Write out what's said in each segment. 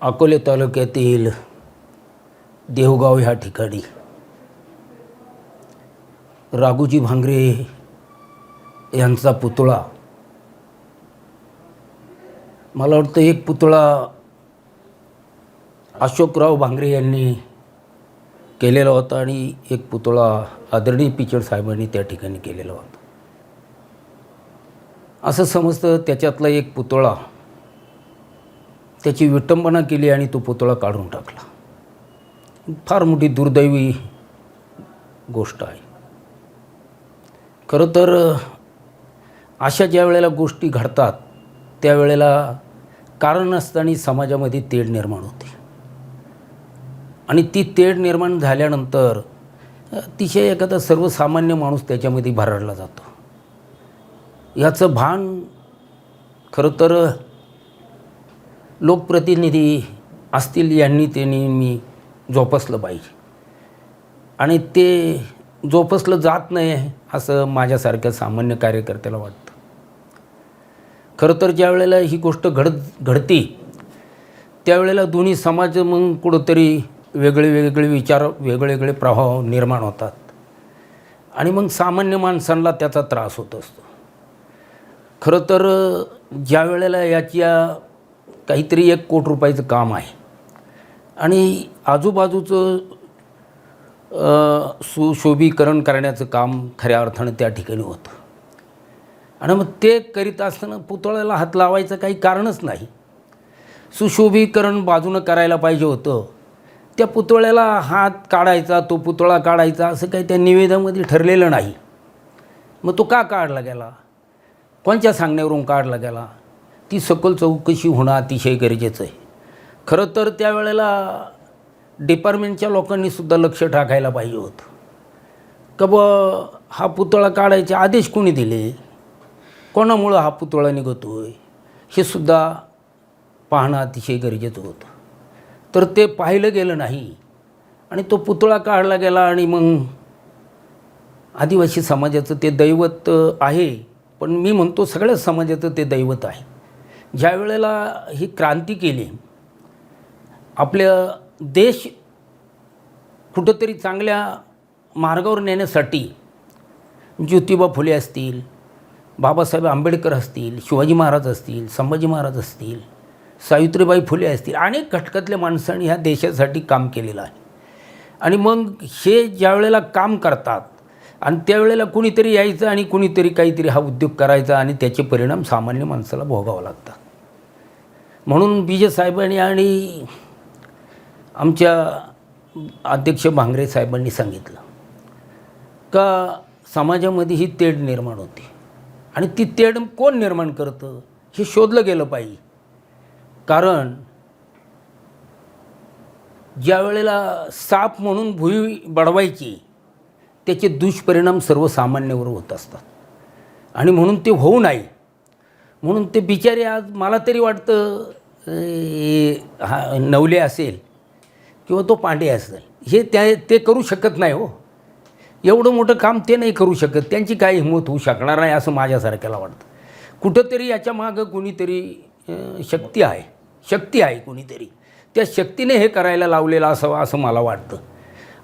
अकोले तालुक्यातील देवगाव ह्या ठिकाणी. राघोजी भांगरे यांचा पुतळा. मला वाटतं एक पुतळा अशोकराव भांगरे यांनी केलेला होता आणि एक पुतळा आदरणीय पिचड साहेबांनी त्या ठिकाणी केलेला होता. असं समजतं त्याच्यातला एक पुतळा त्याची विटंबना केली आणि तो पुतळा काढून टाकला. फार मोठी दुर्दैवी गोष्ट आहे. खरं तर अशा ज्या वेळेला गोष्टी घडतात त्यावेळेला कारण असताना समाजामध्ये तेढ निर्माण होते. आणि ती तेढ निर्माण झाल्यानंतर अतिशय एखादा सर्वसामान्य माणूस त्याच्यामध्ये भरडला जातो. याचं भान खरं तर लोकप्रतिनिधी असतील यांनी ते नेहमी जोपासलं पाहिजे. आणि ते जोपासलं जात नाही असं माझ्यासारख्या सामान्य कार्यकर्त्याला वाटतं. खरं तर ज्या वेळेला ही गोष्ट घडत घडती त्यावेळेला दोन्ही समाज मग कुठंतरी वेगळे वेगळे विचार वेगळे प्रभाव निर्माण होतात. आणि मग सामान्य माणसांना त्याचा त्रास होत असतो. खरं तर ज्या वेळेला याच्या काहीतरी एक कोट रुपयाचं काम आहे. आणि आजूबाजूचं सुशोभीकरण करण्याचं काम खऱ्या अर्थानं त्या ठिकाणी होतं. आणि मग ते करीत असताना पुतळ्याला हात लावायचं काही कारणच नाही. सुशोभीकरण बाजूनं करायला पाहिजे होतं. त्या पुतळ्याला हात काढायचा तो पुतळा काढायचा असं काही त्या निवेदनामध्ये ठरलेलं नाही. मग तो का काढला गेला? कोणत्या सांगण्यावरून काढला गेला? ती सखोल चौकशी होणं अतिशय गरजेचं आहे. खरं तर त्यावेळेला डिपार्टमेंटच्या लोकांनीसुद्धा लक्ष टाकायला पाहिजे होतं. का ब हा पुतळा काढायचे आदेश कोणी दिले? कोणामुळं हा पुतळा निघतो आहे हे सुद्धा पाहणं अतिशय गरजेचं होतं. तर ते पाहिलं गेलं नाही आणि तो पुतळा काढला गेला आणि मग आदिवासी समाजाचं ते दैवत आहे. पण मी म्हणतो सगळ्याच समाजाचं ते दैवत आहे. ज्या वेळेला ही क्रांती केली आपल्या देश कुठंतरी चांगल्या मार्गावर नेण्यासाठी ज्योतिबा फुले असतील बाबासाहेब आंबेडकर असतील शिवाजी महाराज असतील संभाजी महाराज असतील सावित्रीबाई फुले असतील अनेक घटकातल्या माणसांनी ह्या देशासाठी काम केलेलं आहे. आणि मग हे ज्या वेळेला काम करतात आणि त्यावेळेला कुणीतरी यायचं आणि कुणीतरी काहीतरी हा उद्योग करायचा आणि त्याचे परिणाम सामान्य माणसाला भोगावं लागतात. म्हणून बीजे साहेबांनी आणि आमच्या अध्यक्ष भांगरे साहेबांनी सांगितलं का समाजामध्ये ही तेढ निर्माण होते. आणि ती तेढ कोण निर्माण करतं हे शोधलं गेलं पाहिजे कारण ज्या वेळेला साप म्हणून भुई बडवायची त्याचे दुष्परिणाम सर्वसामान्यावर होत असतात. आणि म्हणून ते होऊ नाही. म्हणून ते बिचारे आज मला तरी वाटतं हा नवले असेल किंवा तो पांडे असेल हे त्या ते करू शकत नाही हो. एवढं मोठं काम ते नाही करू शकत. त्यांची काय हिंमत होऊ शकणार नाही असं माझ्यासारख्याला वाटतं. कुठंतरी याच्या मागं कुणीतरी शक्ती आहे. शक्ती आहे कुणीतरी. त्या शक्तीने हे करायला लावलेलं असावं असं मला वाटतं.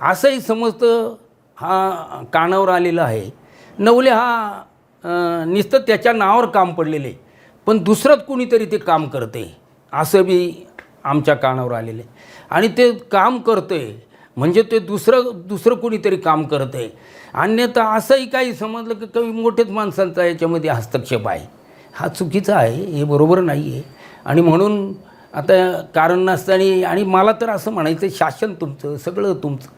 असंही समजतं हा कानावर आलेला आहे. नवले हा नुसतं त्याच्या नावावर काम पडलेले. पण दुसरंच कुणीतरी ते काम करते. असं बी आमच्या कानावर आलेलं. आहे आणि ते काम करतंय म्हणजे ते दुसरं दुसरं कुणीतरी काम करत. आहे अन्यथा असंही काही समजलं की काही मोठेच माणसांचा याच्यामध्ये हस्तक्षेप आहे. हा चुकीचा आहे. हे बरोबर नाही आहे आणि म्हणून आता कारण नसताना आणि मला तर असं म्हणायचं शासन तुमचं सगळं तुमचं.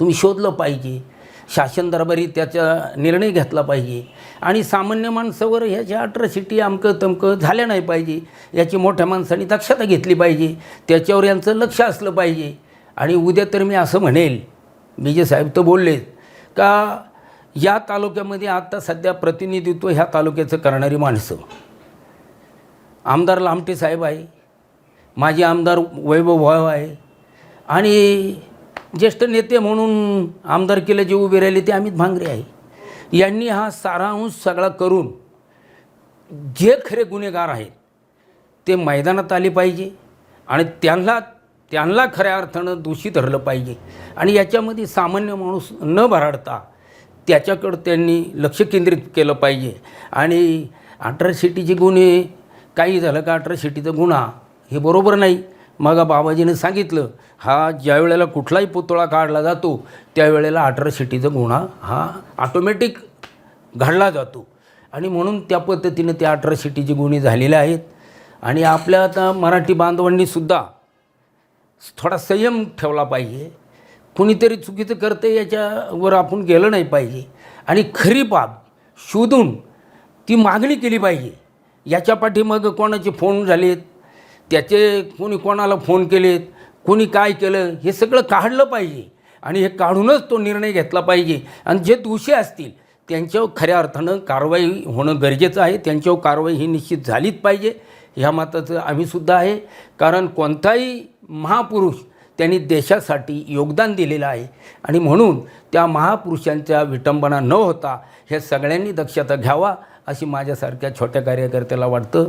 तुम्ही शोधलं पाहिजे. शासन दरबारी त्याचा निर्णय घेतला पाहिजे. आणि सामान्य माणसावर ह्याच्या अट्रॉसिटी अमकं तमकं झाल्या नाही पाहिजे. याची मोठ्या माणसांनी दक्षता घेतली पाहिजे. त्याच्यावर यांचं लक्ष असलं पाहिजे. आणि उद्या तर मी असं म्हणेल विजय साहेब तर बोलले का या तालुक्यामध्ये आता सध्या प्रतिनिधित्व ह्या तालुक्याचं करणारी माणसं. आमदार लामटे साहेब आहे. माजी आमदार वैभव भाव आहे. आणि ज्येष्ठ नेते म्हणून आमदारकीला जे उभे राहिले ते अमित भांगरे आहे. यांनी हा सारांश सगळा करून जे खरे गुन्हेगार आहेत ते मैदानात आले पाहिजे आणि त्यांना त्यांना खऱ्या अर्थानं दोषी धरलं पाहिजे. आणि याच्यामध्ये सामान्य माणूस न भराडता त्याच्याकडं त्यांनी लक्ष केंद्रित केलं पाहिजे. आणि अट्रॉसिटीचे गुन्हे काही झालं का अट्रॉसिटीचा गुन्हा हे बरोबर नाही. मग बाबाजीने सांगितलं हा ज्या वेळेला कुठलाही पुतळा काढला जातो त्यावेळेला अट्रॉसिटीचा गुन्हा हा ऑटोमॅटिक घडला जातो. आणि म्हणून त्या पद्धतीनं त्या अट्रॉसिटीचे गुन्हे झालेले आहेत. आणि आपल्या आता मराठी बांधवांनीसुद्धा थोडा संयम ठेवला पाहिजे. कुणीतरी चुकीचं करतं याच्यावर आपण गेलं नाही पाहिजे. आणि खरी बाब शोधून ती मागणी केली पाहिजे. याच्या मग कोणाचे फोन झालेत? त्याचे कोणी कोणाला फोन केलेत कोणी काय केलं हे सगळं काढलं पाहिजे. आणि हे काढूनच तो निर्णय घेतला पाहिजे. आणि जे दोषी असतील त्यांच्यावर खऱ्या अर्थानं कारवाई होणं गरजेचं आहे. त्यांच्यावर कारवाई ही निश्चित झालीच पाहिजे. ह्या मताचं आम्हीसुद्धा आहे. कारण कोणताही महापुरुष त्यांनी देशासाठी योगदान दिलेलं आहे. आणि म्हणून त्या महापुरुषांच्या विटंबना न होता हे सगळ्यांनी दक्षता घ्यावा अशी माझ्यासारख्या छोट्या कार्यकर्त्याला वाटतं.